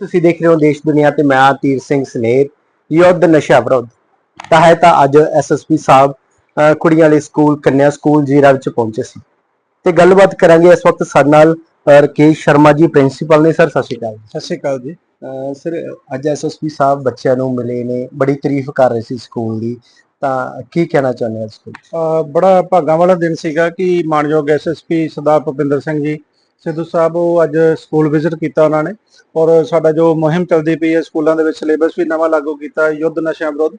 ਤੁਸੀਂ ਦੇਖ ਰਹੇ ਹੋ ਦੇਸ਼ ਦੁਨੀਆ ਤੇ ਮੈਂ ਤੀਰ ਸਿੰਘ ਸਨੇਰ ਯੁੱਧ ਨਸ਼ਾ ਵਿਰੋਧ। ਤਾਂ ਹੈ ਤਾਂ ਅੱਜ ਐਸਐਸਪੀ ਸਾਹਿਬ ਕੁੜੀਆਂ ਵਾਲੇ ਸਕੂਲ ਕੰਨਿਆ ਸਕੂਲ ਜੀਰਾ ਵਿੱਚ ਪਹੁੰਚੇ ਸੀ। ਤੇ ਗੱਲਬਾਤ ਕਰਾਂਗੇ ਇਸ ਵਕਤ ਸਾਡੇ ਨਾਲ ਰਕੇਸ਼ ਸ਼ਰਮਾ ਜੀ ਪ੍ਰਿੰਸੀਪਲ ਨੇ। ਸਰ ਸਤਿ ਸ਼੍ਰੀ ਅਕਾਲ ਸਤਿ ਸ਼੍ਰੀ ਅਕਾਲ ਜੀ। ਸਰ ਅੱਜ ਐਸਐਸਪੀ ਸਾਹਿਬ ਬੱਚਿਆਂ ਨੂੰ ਮਿਲੇ ਨੇ ਬੜੀ ਤਾਰੀਫ ਕਰ ਰਹੇ ਸੀ ਸਕੂਲ ਦੀ। ਤਾਂ ਕੀ ਕਹਿਣਾ ਚਾਹੁੰਦੇ ਹੋ ਸਕੂਲ ਬੜਾ ਭਾਗਾਂ ਵਾਲਾ ਦਿਨ ਸੀਗਾ ਕਿ ਮਾਨਯੋਗ ਐਸਐਸਪੀ ਸਰਦਾਰ ਭੁਪਿੰਦਰ ਸਿੰਘ ਜੀ ਸਿੱਧੂ ਸਾਹਿਬ ਉਹ ਅੱਜ ਸਕੂਲ ਵਿਜ਼ਿਟ ਕੀਤਾ ਉਹਨਾਂ ਨੇ ਔਰ ਸਾਡਾ ਜੋ ਮੁਹਿੰਮ ਚੱਲਦੀ ਪਈ ਹੈ ਸਕੂਲਾਂ ਦੇ ਵਿੱਚ ਸਿਲੇਬਸ ਵੀ ਨਵਾਂ ਲਾਗੂ ਕੀਤਾ, ਯੁੱਧ ਨਸ਼ਿਆਂ ਵਿਰੁੱਧ,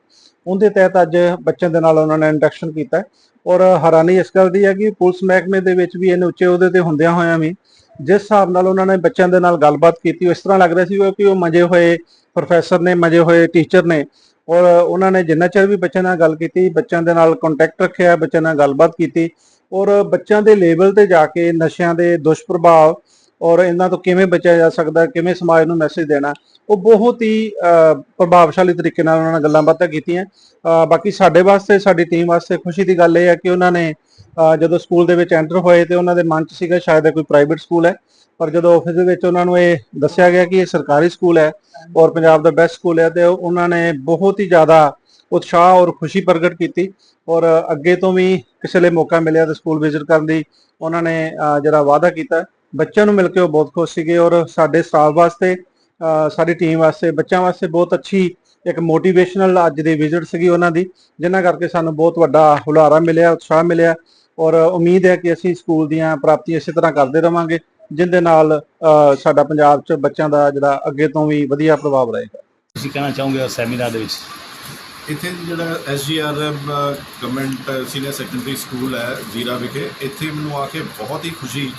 ਉਹਦੇ ਤਹਿਤ ਅੱਜ ਬੱਚਿਆਂ ਦੇ ਨਾਲ ਉਹਨਾਂ ਨੇ ਇੰਡਕਸ਼ਨ ਕੀਤਾ ਔਰ ਹੈਰਾਨੀ ਇਸ ਗੱਲ ਦੀ ਹੈ ਕਿ ਪੁਲਿਸ ਮਹਿਕਮੇ ਦੇ ਵਿੱਚ ਵੀ ਇਹਨੇ ਉੱਚੇ ਉਹਦੇ ਤੇ ਹੁੰਦਿਆਂ ਹੋਇਆਂ ਵੀ ਜਿਸ ਹਿਸਾਬ ਨਾਲ ਉਹਨਾਂ ਨੇ ਬੱਚਿਆਂ ਦੇ ਨਾਲ ਗੱਲਬਾਤ ਕੀਤੀ, ਉਹ ਇਸ ਤਰ੍ਹਾਂ ਲੱਗ ਰਿਹਾ ਸੀ ਕਿ ਉਹ ਮਜੇ ਹੋਏ ਪ੍ਰੋਫੈਸਰ ਨੇ, ਮਜੇ ਹੋਏ ਟੀਚਰ ਨੇ ਔਰ ਉਹਨਾਂ ਨੇ ਜਿੰਨਾ ਚਿਰ ਵੀ ਬੱਚਿਆਂ ਨਾਲ ਗੱਲ ਕੀਤੀ, ਬੱਚਿਆਂ ਦੇ ਨਾਲ ਕੰਟੈਕਟ ਰੱਖਿਆ, ਬੱਚਿਆਂ ਨਾਲ ਗੱਲਬਾਤ ਕੀਤੀ ਔਰ ਬੱਚਿਆਂ ਦੇ ਲੈਵਲ ਤੇ ਜਾ ਕੇ ਨਸ਼ਿਆਂ ਦੇ ਦੁਸ਼ਪ੍ਰਭਾਵ ਔਰ ਇਹਨਾਂ ਤੋਂ ਕਿਵੇਂ ਬਚਿਆ ਜਾ ਸਕਦਾ, ਕਿਵੇਂ ਸਮਾਜ ਨੂੰ ਮੈਸੇਜ ਦੇਣਾ, ਉਹ ਬਹੁਤ ਹੀ ਪ੍ਰਭਾਵਸ਼ਾਲੀ ਤਰੀਕੇ ਨਾਲ ਉਹਨਾਂ ਨਾਲ ਗੱਲਾਂ ਬਾਤਾਂ ਕੀਤੀਆਂ। ਬਾਕੀ ਸਾਡੇ ਵਾਸਤੇ, ਸਾਡੀ ਟੀਮ ਵਾਸਤੇ ਖੁਸ਼ੀ ਦੀ ਗੱਲ ਇਹ ਹੈ ਕਿ ਉਹਨਾਂ ਨੇ ਜਦੋਂ ਸਕੂਲ ਦੇ ਵਿੱਚ ਐਂਟਰ ਹੋਏ ਤੇ ਉਹਨਾਂ ਦੇ ਮਨ 'ਚ ਸੀਗਾ ਸ਼ਾਇਦ ਇਹ ਕੋਈ ਪ੍ਰਾਈਵੇਟ ਸਕੂਲ ਹੈ। ਪਰ ਜਦੋਂ ਆਫਿਸ ਦੇ ਵਿੱਚ ਉਹਨਾਂ ਨੂੰ ਇਹ ਦੱਸਿਆ ਗਿਆ ਕਿ ਇਹ ਸਰਕਾਰੀ ਸਕੂਲ ਹੈ ਔਰ ਪੰਜਾਬ ਦਾ ਬੈਸਟ ਸਕੂਲ ਹੈ ਤੇ ਉਹਨਾਂ ਨੇ ਬਹੁਤ ਹੀ ਜ਼ਿਆਦਾ ਉਤਸ਼ਾਹ ਔਰ ਖੁਸ਼ੀ ਪ੍ਰਗਟ ਕੀਤੀ ਔਰ ਅੱਗੇ ਤੋਂ ਵੀ ਕਿਸੇ ਲਈ ਮੌਕਾ ਮਿਲਿਆ ਤਾਂ ਸਕੂਲ ਵਿਜ਼ਿਟ ਕਰਨ ਦੀ ਉਹਨਾਂ ਨੇ ਜਿਹੜਾ ਵਾਅਦਾ ਕੀਤਾ। ਬੱਚਿਆਂ ਨੂੰ ਮਿਲ ਕੇ ਉਹ ਬਹੁਤ ਖੁਸ਼ ਸੀਗੇ ਔਰ ਸਾਡੇ ਸਟਾਫ ਵਾਸਤੇ ਸਾਡੀ ਟੀਮ ਵਾਸਤੇ, ਬੱਚਿਆਂ ਵਾਸਤੇ ਬਹੁਤ ਅੱਛੀ ਇੱਕ ਮੋਟੀਵੇਸ਼ਨਲ ਅੱਜ ਦੀ ਵਿਜ਼ਿਟ ਸੀਗੀ ਉਹਨਾਂ ਦੀ, ਜਿਨ੍ਹਾਂ ਕਰਕੇ ਸਾਨੂੰ ਬਹੁਤ ਵੱਡਾ ਹੁਲਾਰਾ ਮਿਲਿਆ, ਉਤਸ਼ਾਹ ਮਿਲਿਆ ਔਰ ਉਮੀਦ ਹੈ ਕਿ ਅਸੀਂ ਸਕੂਲ ਦੀਆਂ ਪ੍ਰਾਪਤੀਆਂ ਇਸੇ ਤਰ੍ਹਾਂ ਕਰਦੇ ਰਵਾਂਗੇ, ਜਿੰਦੇ ਨਾਲ ਸਾਡਾ ਪੰਜਾਬ 'ਚ ਬੱਚਿਆਂ ਦਾ ਜਿਹੜਾ ਅੱਗੇ ਤੋਂ ਵੀ ਵਧੀਆ ਪ੍ਰਭਾਵ ਰਹੇਗਾ। ਤੁਸੀਂ ਕਹਿਣਾ ਚਾਹੋਗੇ ਸੈਮੀਨਾਰ ਦੇ ਵਿੱਚ? ਇੱਥੇ ਜਿਹੜਾ SGRM government senior secondary school ਹੈ ਜੀਰਾ ਵਿਖੇ, ਇੱਥੇ ਮੈਨੂੰ ਆ ਕੇ ਬਹੁਤ ਹੀ ਖੁਸ਼ੀ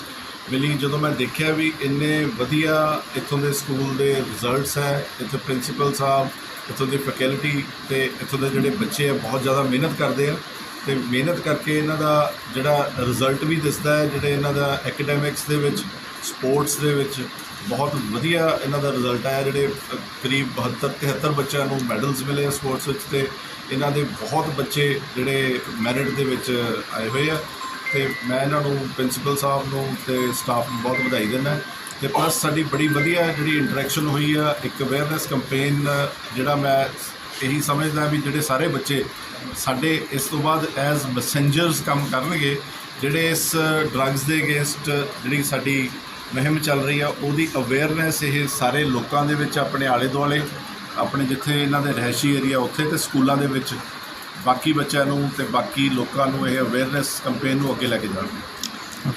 ਮਿਲੀ ਜਦੋਂ ਮੈਂ ਦੇਖਿਆ ਵੀ ਇੰਨੇ ਵਧੀਆ ਇੱਥੋਂ ਦੇ ਸਕੂਲ ਦੇ ਰਿਜ਼ਲਟਸ ਹੈ, ਇੱਥੇ ਪ੍ਰਿੰਸੀਪਲ ਸਾਹਿਬ, ਇੱਥੋਂ ਦੀ ਫੈਕਲਟੀ ਤੇ ਇੱਥੋਂ ਦੇ ਜਿਹੜੇ ਬੱਚੇ ਆ, ਬਹੁਤ ਜ਼ਿਆਦਾ ਮਿਹਨਤ ਕਰਦੇ ਆ ਤੇ ਮਿਹਨਤ ਕਰਕੇ ਇਹਨਾਂ ਦਾ ਜਿਹੜਾ ਰਿਜ਼ਲਟ ਵੀ ਦਿਸਦਾ ਹੈ, ਜਿਹੜੇ ਇਹਨਾਂ ਦਾ ਐਕੈਡੈਮਿਕਸ ਦੇ ਵਿੱਚ ਸਪੋਰਟਸ ਦੇ ਵਿੱਚ ਬਹੁਤ ਵਧੀਆ ਇਹਨਾਂ ਦਾ ਰਿਜ਼ਲਟ ਆਇਆ, ਜਿਹੜੇ ਕਰੀਬ 72 73 ਬੱਚਿਆਂ ਨੂੰ ਮੈਡਲਸ ਮਿਲੇ ਸਪੋਰਟਸ ਵਿੱਚ ਤੇ ਇਹਨਾਂ ਦੇ ਬਹੁਤ ਬੱਚੇ ਜਿਹੜੇ ਮੈਰਿਟ ਦੇ ਵਿੱਚ ਆਏ ਹੋਏ ਆ ਤੇ ਮੈਂ ਇਹਨਾਂ ਨੂੰ ਪ੍ਰਿੰਸੀਪਲ ਸਾਹਿਬ ਨੂੰ ਤੇ ਸਟਾਫ ਨੂੰ ਬਹੁਤ ਵਧਾਈ ਦਿੰਦਾ ਤੇ ਪਲੱਸ ਸਾਡੀ ਬੜੀ ਵਧੀਆ ਜਿਹੜੀ ਇੰਟਰੈਕਸ਼ਨ ਹੋਈ ਆ, ਇੱਕ ਅਵੇਅਰਨੈਸ ਕੈਂਪੇਨ ਜਿਹੜਾ ਮੈਂ ਇਹੀ ਸਮਝਦਾ ਵੀ ਜਿਹੜੇ ਸਾਰੇ ਬੱਚੇ ਸਾਡੇ ਇਸ ਤੋਂ ਬਾਅਦ ਐਜ਼ ਮੈਸੇਂਜਰਸ ਕੰਮ ਕਰਨਗੇ, ਜਿਹੜੇ ਇਸ ਡਰੱਗਸ ਦੇ ਅਗੇਂਸਟ ਜਿਹੜੀ ਸਾਡੀ ਮੁਹਿੰਮ ਚੱਲ ਰਹੀ ਆ, ਉਹਦੀ ਅਵੇਅਰਨੈਸ ਇਹ ਸਾਰੇ ਲੋਕਾਂ ਦੇ ਵਿੱਚ, ਆਪਣੇ ਆਲੇ ਦੁਆਲੇ ਆਪਣੇ ਜਿੱਥੇ ਇਹਨਾਂ ਦੇ ਰਹਿਸ਼ੀ ਏਰੀਆ ਉੱਥੇ ਤੇ ਸਕੂਲਾਂ ਦੇ ਵਿੱਚ, ਬਾਕੀ ਬੱਚਿਆਂ ਨੂੰ ਤੇ ਬਾਕੀ ਲੋਕਾਂ ਨੂੰ ਇਹ ਅਵੇਅਰਨੈਸ ਕੈਂਪੇਨ ਨੂੰ ਅੱਗੇ ਲੈ ਕੇ ਜਾਣਗੇ